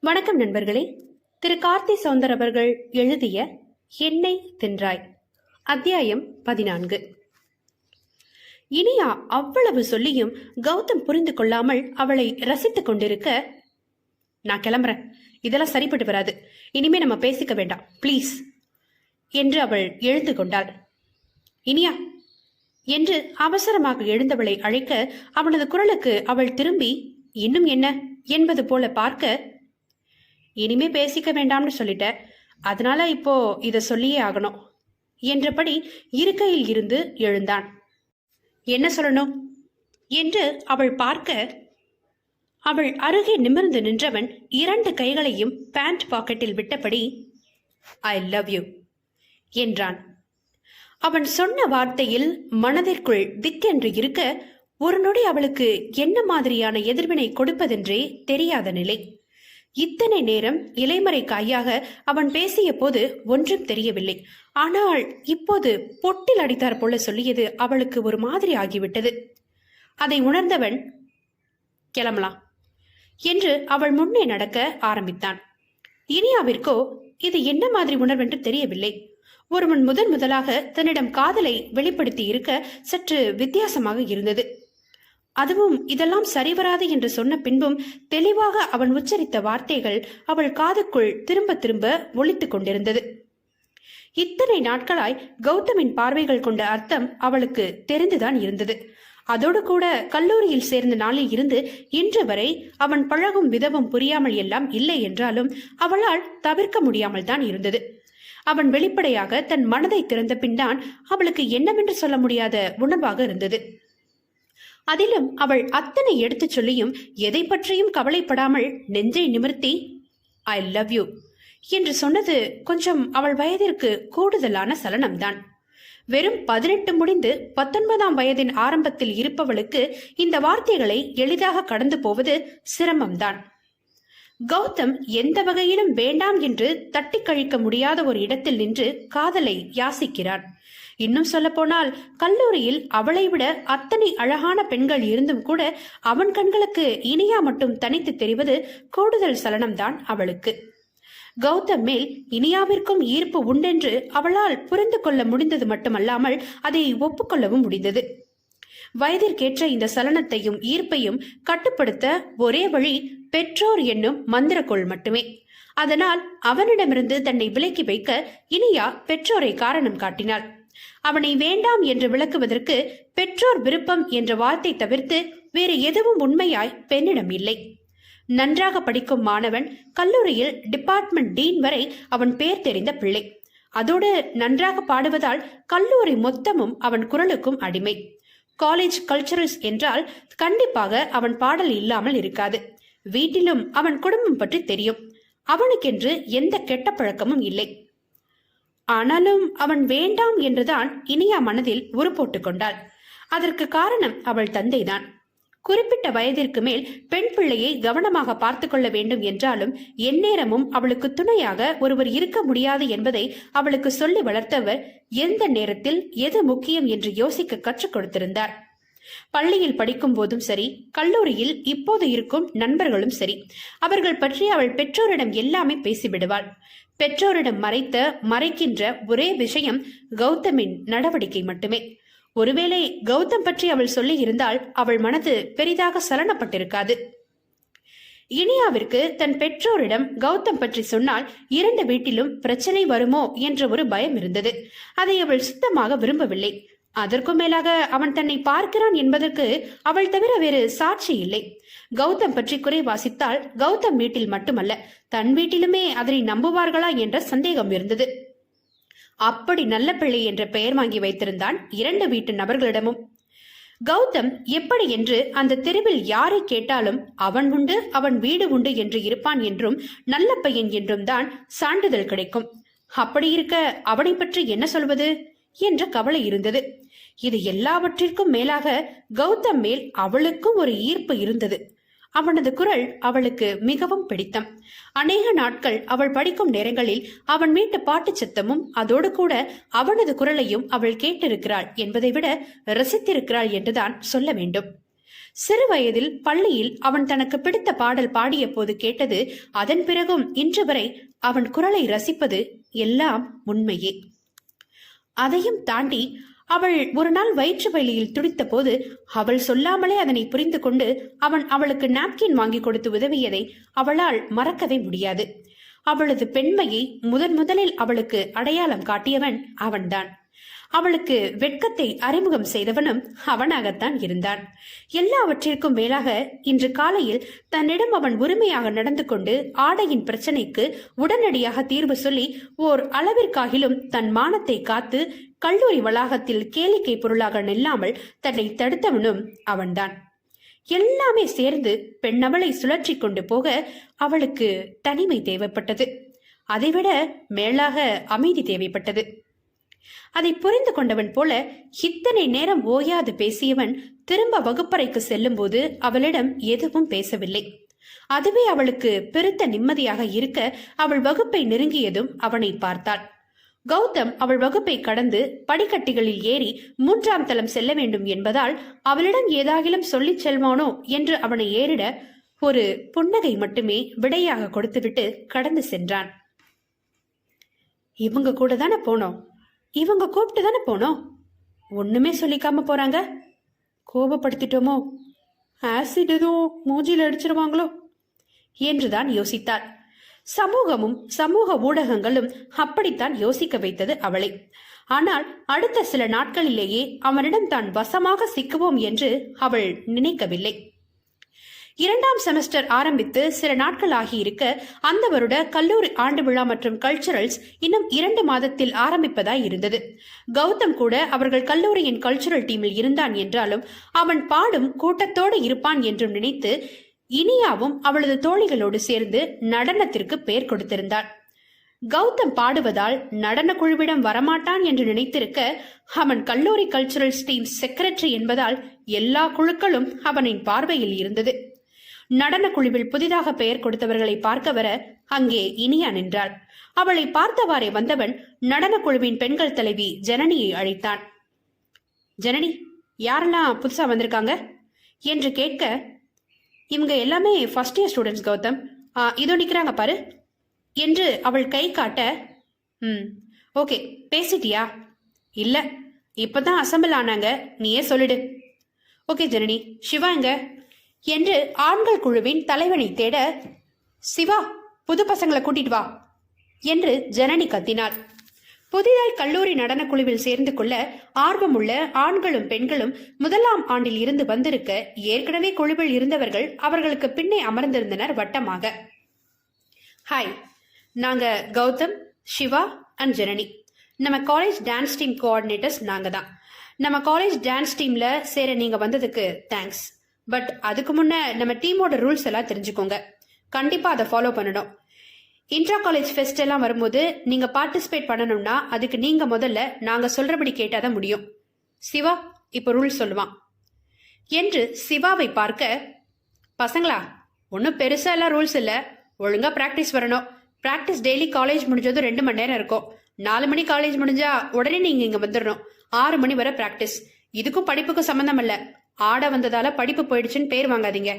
வணக்கம் நண்பர்களே. திரு. கார்த்தி சவுந்தர் அவர்கள் எழுதிய என்னை தின்றாய் அத்தியாயம் பதினான்கு. இனியா அவ்வளவு சொல்லியும் கௌதம் புரிந்து கொள்ளாமல் அவளை ரசித்துக் கொண்டிருக்க நான் கிளம்புறேன். இதெல்லாம் சரிப்பட்டு வராது. இனிமே நம்ம பேசிக்க வேண்டாம். ப்ளீஸ் என்று அவள் எழுந்து கொண்டாள். இனியா என்று அவசரமாக எழுந்தவளை அழைக்க அவளது குரலுக்கு அவள் திரும்பி இன்னும் என்ன? என்பது போல பார்க்க இனிமே பேசிக்க வேண்டாம்னு சொல்லிட்ட. அதனால இப்போ இதை சொல்லியே ஆகணும். என்றபடி இருக்கையில் இருந்து எழுந்தான். என்ன சொல்லணும்? என்று அவள் பார்க்க அவள் அருகே நிமிர்ந்து நின்றவன் இரண்டு கைகளையும் பேண்ட் பாக்கெட்டில் விட்டபடி ஐ லவ் யூ என்றான். அவன் சொன்ன வார்த்தையில் மனதிற்குள் திக்கென்று இருக்க ஒரு நொடி அவளுக்கு என்ன மாதிரியான எதிர்வினை கொடுப்பதென்றே தெரியாத நிலை. இத்தனை நேரம் இலைமறை காயாக அவன் பேசிய போது ஒன்றும் தெரியவில்லை. ஆனால் இப்போது பொட்டில் அடித்தார் போல சொல்லியது அவளுக்கு ஒரு மாதிரி ஆகிவிட்டது. அதை உணர்ந்தவன் கிளம்பலாம் என்று அவள் முன்னே நடக்க ஆரம்பித்தான். இனியாவிற்கோ இது என்ன மாதிரி உணர்வென்று தெரியவில்லை. ஒருவன் முதன் முதலாக தன்னிடம் காதலை வெளிப்படுத்தி இருக்க சற்று வித்தியாசமாக இருந்தது. அதுவும் இதெல்லாம் சரிவராது என்று சொன்ன பின்பும் தெளிவாக அவன் உச்சரித்த வார்த்தைகள் அவள் காதுக்குள் திரும்ப திரும்ப ஒழித்துக் கொண்டிருந்தது. இத்தனை நாட்களாய் கௌதமின் பார்வைகள் கொண்ட அர்த்தம் அவளுக்கு தெரிந்துதான் இருந்தது. அதோடு கூட கல்லூரியில் சேர்ந்த நாளில் இருந்து இன்று வரை அவன் பழகும் விதமும் புரியாமல் எல்லாம் இல்லை என்றாலும் அவளால் தவிர்க்க முடியாமல் தான் இருந்தது. அவன் வெளிப்படையாக தன் மனதை திறந்த பின்தான் அவளுக்கு என்னவென்று சொல்ல முடியாத உணர்வாக இருந்தது. அதிலும் அவள் அத்தனை எடுத்துச் சொல்லியும் எதை பற்றியும் கவலைப்படாமல் நெஞ்சை நிமிர்த்தி ஐ லவ் யூ என்று சொன்னது கொஞ்சம் அவள் வயதிற்கு கூடுதலான சலனம்தான். வெறும் பதினெட்டு முடிந்து பத்தொன்பதாம் வயதின் ஆரம்பத்தில் இருப்பவளுக்கு இந்த வார்த்தைகளை எளிதாக கடந்து போவது சிரமம்தான். கௌதம் எந்த வகையிலும் வேண்டாம் என்று தட்டி கழிக்க முடியாத ஒரு இடத்தில் நின்று காதலை யாசிக்கிறான். இன்னும் சொல்லப்போனால் கல்லூரியில் அவளை விட அத்தனை அழகான பெண்கள் இருந்தும் கூட அவன் கண்களுக்கு இனியா மட்டும் தனித்து தெரிவது கூடுதல் சலனம்தான் அவளுக்கு. கௌதம் மேல் இனியாவிற்கும் ஈர்ப்பு உண்டென்று அவளால் புரிந்து கொள்ள முடிந்தது மட்டுமல்லாமல் அதை ஒப்புக்கொள்ளவும் முடிந்தது. வயதிற்கேற்ற இந்த சலனத்தையும் ஈர்ப்பையும் கட்டுப்படுத்த ஒரே வழி பெற்றோர் என்னும் மந்திரக்கோள் மட்டுமே. அதனால் அவனிடமிருந்து தன்னை விலக்கி வைக்க இனியா பெற்றோரை காரணம் காட்டினாள். அவனை வேண்டாம் என்று விளக்குவதற்கு பெற்றோர் விருப்பம் என்ற வார்த்தை தவிர்த்து வேறு எதுவும் உண்மையாய் பெண்ணிடம் இல்லை. நன்றாக படிக்கும் மாணவன் கல்லூரியில் டிபார்ட்மெண்ட் டீன் வரை அவன் பேர் தெரிந்த பிள்ளை. அதோடு நன்றாக பாடுவதால் கல்லூரி மொத்தமும் அவன் குரலுக்கும் அடிமை. காலேஜ் கல்ச்சரல்ஸ் என்றால் கண்டிப்பாக அவன் பாடல் இல்லாமல் இருக்காது. வீட்டிலும் அவன் குடும்பம் பற்றி தெரியும். அவனுக்கென்று எந்த கெட்ட பழக்கமும் இல்லை. ஆனாலும் அவன் வேண்டாம் என்றுதான் இனியா மனதில் உரு கொண்டாள். அதற்கு காரணம் அவள் தந்தைதான். குறிப்பிட்ட வயதிற்கு மேல் பெண் பிள்ளையை கவனமாக பார்த்து கொள்ள வேண்டும் என்றாலும் எந்நேரமும் அவளுக்கு துணையாக ஒருவர் இருக்க முடியாது என்பதை அவளுக்கு சொல்லி வளர்த்தவர் எந்த நேரத்தில் எது முக்கியம் என்று யோசிக்க கற்றுக் கொடுத்திருந்தார். பள்ளியில் படிக்கும் போதும் சரி கல்லூரியில் இப்போது இருக்கும் நண்பர்களும் சரி அவர்கள் பற்றி அவள் பெற்றோரிடம் எல்லாமே பேசிவிடுவாள். பெற்றோரிடம் மறைத்த மறைக்கின்ற ஒரே விஷயம் கௌதமின் நடவடிக்கை மட்டுமே. ஒருவேளை கௌதம் பற்றி அவள் சொல்லி இருந்தால் அவள் மனது பெரிதாக சலனப்பட்டிருக்காது. இனியாவிற்கு தன் பெற்றோரிடம் கௌதம் பற்றி சொன்னால் இரண்டு வீட்டிலும் பிரச்சனை வருமோ என்ற ஒரு பயம் இருந்தது. அதை அவள் சுத்தமாக விரும்பவில்லை. அதற்கும் மேலாக அவன் தன்னை பார்க்கிறான் என்பதற்கு அவள் தவிர வேறு சாட்சி இல்லை. கௌதம் பற்றி குறை வாசித்தால் கௌதம் வீட்டில் மட்டுமல்ல தன் வீட்டிலுமே அதனை நம்புவார்களா என்ற சந்தேகம் இருந்தது. அப்படி நல்ல பிள்ளை என்ற பெயர் வாங்கி வைத்திருந்தான் இரண்டு வீட்டு நபர்களிடமும். கௌதம் எப்படி என்று அந்த தெருவில் யாரை கேட்டாலும் அவன் உண்டு அவன் வீடு உண்டு என்று இருப்பான் என்றும் நல்ல பையன் என்றும் தான் சான்றிதழ் கிடைக்கும். அப்படி இருக்க அவனை பற்றி என்ன சொல்வது? என்ற கவலை இருந்தது. இது எல்லாவற்றிற்கும் மேலாக கௌதம் மேல் அவளுக்கும் ஒரு ஈர்ப்பு இருந்தது. அவனது குரல் அவளுக்கு மிகவும் பிடித்தம். அநேக நாட்கள் அவள் படிக்கும் நேரங்களில் அவன் வீட்டு பாட்டுச் சத்தமும் அதோடு கூட அவனது குரலையும் அவள் கேட்டிருக்கிறாள் என்பதை விட ரசித்திருக்கிறாள் என்றுதான் சொல்ல வேண்டும். சிறு வயதில் பள்ளியில் அவன் தனக்கு பிடித்த பாடல் பாடிய போது கேட்டது அதன் பிறகும் இன்று வரை அவன் குரலை ரசிப்பது எல்லாம் உண்மையே. அதையும் தாண்டி அவள் ஒரு நாள் வயிற்று வலியில் துடித்த போது அவள் சொல்லாமலே அதனை புரிந்து கொண்டு அவன் அவளுக்கு நாப்கின் வாங்கி கொடுத்து உதவியதை அவளால் மறக்கவே முடியாது. அவளது பெண்மையை முதன் முதலில் அவளுக்கு அடையாளம் காட்டியவன் அவன்தான். அவளுக்கு வெட்கத்தை அறிமுகம் செய்தவனும் அவனாகத்தான் இருந்தான். எல்லாவற்றிற்கும் மேலாக இன்று காலையில் தன்னிடம் அவன் உரிமையாக நடந்து கொண்டு ஆடையின் பிரச்சனைக்கு உடனடியாக தீர்வு சொல்லி ஓர் அளவிற்காகிலும் தன் மானத்தை காத்து கல்லூரி வளாகத்தில் கேளிக்கை பொருளாக நில்லாமல் தன்னை தடுத்தவனும் அவன்தான். எல்லாமே சேர்ந்து பெண்ணவளை சுழற்சி கொண்டு போக அவளுக்கு தனிமை தேவைப்பட்டது. அதைவிட மேலாக அமைதி தேவைப்பட்டது. அதை புரிந்து கொண்டவன் போல இத்தனை நேரம் ஓயாது பேசியவன் திரும்ப வகுப்பறைக்கு செல்லும்போது அவளிடம் எதுவும் பேசவில்லை. அதுவே அவளுக்கு பெருத்த நிம்மதியாக இருக்க அவள் வகுப்பை நெருங்கியதும் அவனை பார்த்தாள். கௌதம் அவள் வகுப்பை கடந்து படிக்கட்டிகளில் ஏறி மூன்றாம் தளம் செல்ல வேண்டும் என்பதால் அவளிடம் ஏதாகிலும் சொல்லிச் செல்வானோ என்று அவனை ஏறிட ஒரு புன்னகை மட்டுமே விடையாக கொடுத்துவிட்டு கடந்து சென்றான். இவங்க கூட தானே போனோம்? இவங்க கூப்பிட்டு தானே போனோம்? ஒண்ணுமே சொல்லிக்காம போறாங்க? கோபப்படுத்திட்டோமோ? ஆசிட் எதுவும் மூஞ்சியில் அடிச்சிருவாங்களோ? என்றுதான் யோசித்தாள். சமூகமும் சமூக ஊடகங்களும் அப்படித்தான் யோசிக்க வைத்தது அவளை. ஆனால் அடுத்த சில நாட்களிலேயே அவனிடம் தான் வசமாக சிக்குவோம் என்று அவள் நினைக்கவில்லை. இரண்டாம் செமஸ்டர் ஆரம்பித்து சில நாட்கள் ஆகியிருக்க அந்த வருட கல்லூரி ஆண்டு விழா மற்றும் கல்ச்சுரல்ஸ் இன்னும் இரண்டு மாதத்தில் ஆரம்பிப்பதாய் இருந்தது. கௌதம் கூட அவர்கள் கல்லூரியின் கல்ச்சுரல் டீமில் இருந்தான் என்றாலும் அவன் பாடும் கூட்டத்தோடு இருப்பான் என்றும் நினைத்து இனியாவும் அவளது தோழிகளோடு சேர்ந்து நடனத்திற்கு பெயர் கொடுத்திருந்தாள். கௌதம் பாடுவதால் நடன குழுவிடம் வரமாட்டான் என்று நினைத்திருக்க அவன் கல்லூரி கல்ச்சுரல் டீம் செக்ரட்டரி என்பதால் எல்லா குழுக்களும் அவனின் பார்வையில் இருந்தது. நடன குழுவில் புதிதாக பெயர் கொடுத்தவர்களை பார்க்க வர அங்கே இனியா நின்றாள். அவளை பார்த்தவாறே வந்தவன் நடன குழுவின் பெண்கள் தலைவி ஜனனியை அழைத்தான். ஜனனி யாரெல்லாம் புதுசா வந்திருக்காங்க? என்று கேட்க இவங்க எல்லாமே ஃபர்ஸ்ட் இயர் ஸ்டூடெண்ட்ஸ் கௌதம். இதோ நிற்கிறாங்க பாரு. என்று அவள் கை காட்ட ம் ஓகே பேசிட்டியா? இல்லை இப்பதான் அசம்பிள் ஆனாங்க. நீயே சொல்லிடு. ஓகே ஜனனி. சிவா என்று ஆண்கள் குழுவின் தலைவனை தேட சிவா புது பசங்களை கூட்டிட்டு வா. என்று ஜனனி கத்தினாள் புதிதாய் கல்லூரி நடனக் குழுவில் சேர்ந்து கொள்ள ஆர்வமுள்ள ஆண்களும் பெண்களும் முதலாம் ஆண்டில் இருந்து வந்திருக்க ஏற்கனவே குழுவில் இருந்தவர்கள் அவர்களுக்கு பின்னே அமர்ந்திருந்தனர் வட்டமாக. ஹாய் நாங்க கௌதம் சிவா அண்ட் ஜனனி. நம்ம காலேஜ் டான்ஸ் டீம் கோஆர்டினேட்டர்ஸ் நாங்க தான். நம்ம காலேஜ் டான்ஸ் டீம்ல சேர நீங்க வந்ததுக்கு தேங்க்ஸ் பட் அதுக்கு முன்ன நம்ம டீமோட ரூல்ஸ் எல்லாம் தெரிஞ்சுக்கோங்க. கண்டிப்பா அதை ஃபாலோ பண்ணணும். இன்ட்ரா காலேஜ் ஃபெஸ்ட் எல்லாம் வரும்போது நீங்க பார்ட்டிசிபேட் பண்ணணும்னா அதுக்கு நீங்க முதல்ல நாங்க சொல்றபடி கேட்டாதான் முடியும். சிவா இப்போ ரூல் சொல்லுவான். என்று சிவாவை பார்க்க பசங்களா ஒன்றும் பெருசா எல்லாம் ரூல்ஸ் இல்லை. ஒழுங்கா ப்ராக்டிஸ் வரணும். ப்ராக்டிஸ் டெய்லி காலேஜ் முடிஞ்சதும் ரெண்டு மணி நேரம் இருக்கும். நாலு மணி காலேஜ் முடிஞ்சா உடனே நீங்க இங்க வந்துடணும் ஆறு மணி வரை ப்ராக்டிஸ் இதுக்கும் படிப்புக்கும் சம்மந்தம் இல்ல. ஆட வந்ததால படிப்பு போயிடுச்சுன்னு பேர் வாங்காதீங்க.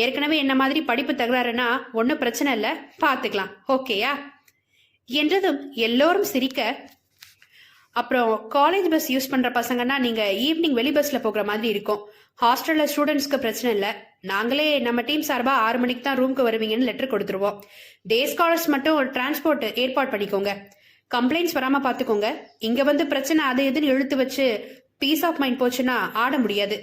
ஏற்கனவே என்ன மாதிரி படிப்பு தகராறுனா ஒன்றும் பிரச்சனை இல்லை. பார்த்துக்கலாம் ஓகேயா என்றதும் எல்லோரும் சிரிக்க அப்புறம் காலேஜ் பஸ் யூஸ் பண்ற பசங்கன்னா நீங்க ஈவினிங் வெளி பஸ்ல போகிற மாதிரி இருக்கும். ஹாஸ்டல்ல ஸ்டூடெண்ட்ஸ்க்கு பிரச்சனை இல்லை. நாங்களே நம்ம டீம் சார்பா ஆறு மணிக்கு தான் ரூம்க்கு வருவீங்கன்னு லெட்டர் கொடுத்துருவோம். டே ஸ்காலர்ஸ் மட்டும் டிரான்ஸ்போர்ட் ஏற்பாடு பண்ணிக்கோங்க. கம்ப்ளைண்ட்ஸ் வராம பாத்துக்கோங்க. இங்க வந்து பிரச்சனை அது இதுன்னு இழுத்து வச்சு பீஸ் ஆஃப் மைண்ட் போச்சுன்னா ஆட முடியாது.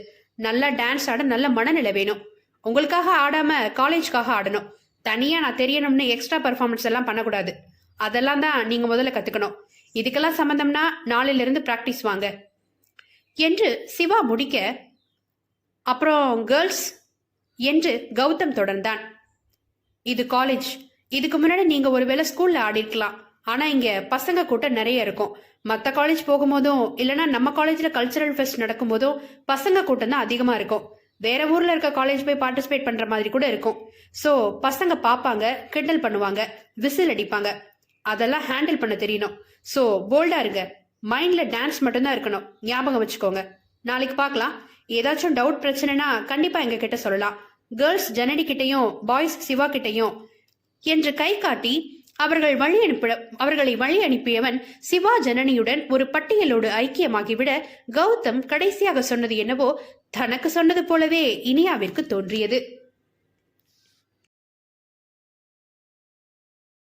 நல்லா டான்ஸ் ஆட நல்ல மனநிலை வேணும். உங்களுக்காக ஆடாம காலேஜ்க்காக ஆடணும். தனியாக நான் தெரியணும்னு எக்ஸ்ட்ரா பர்ஃபார்மன்ஸ் எல்லாம் பண்ணக்கூடாது. அதெல்லாம் தான் நீங்கள் முதல்ல கற்றுக்கணும் இதுக்கெல்லாம் சம்மந்தம்னா நாளிலிருந்து ப்ராக்டிஸ் வாங்க. என்று சிவா முடிக்க அப்புறம் கேர்ள்ஸ் என்று கௌதம் தொடர்ந்தான். இது காலேஜ் இதுக்கு முன்னாடி நீங்கள் ஒருவேளை ஸ்கூலில் ஆடிருக்கலாம். ஆனால் இங்கே பசங்க கூட்டம் நிறைய இருக்கும். மற்ற காலேஜ் போகும்போதும் இல்லைனா நம்ம காலேஜில் கல்ச்சரல் ஃபெஸ்ட் நடக்கும்போதும் பசங்க கூட்டம் தான் அதிகமாக இருக்கும். வேற ஊர்ல இருக்க காலேஜ் போய் பார்ட்டிசிபேட் பண்ற மாதிரி கூட இருக்கும். சோ பசங்க பாப்பாங்க கிண்டல் பண்ணுவாங்க விசில் அடிப்பாங்க. அதெல்லாம் ஹேண்டில் பண்ண தெரியணும். சோ போல்டா இருங்க. மைண்ட்ல டான்ஸ் மட்டும்தான் இருக்கணும். ஞாபகம் வச்சுக்கோங்க. நாளைக்கு பார்க்கலாம். ஏதாச்சும் டவுட் பிரச்சனைனா கண்டிப்பா எங்க கிட்ட சொல்லலாம். கேர்ள்ஸ் ஜனடி கிட்டையும் பாய்ஸ் சிவா கிட்டையும் என்று கை காட்டி அவர்கள் வழி அனுப்ப அவர்களை வழி அனுப்பியவன் சிவா ஜனனியுடன் ஒரு பட்டியலோடு ஐக்கியமாகிவிட கௌதம் கடைசியாக சொன்னது என்னவோ தனக்கு சொன்னது போலவே இனியாவிற்கு தோன்றியது.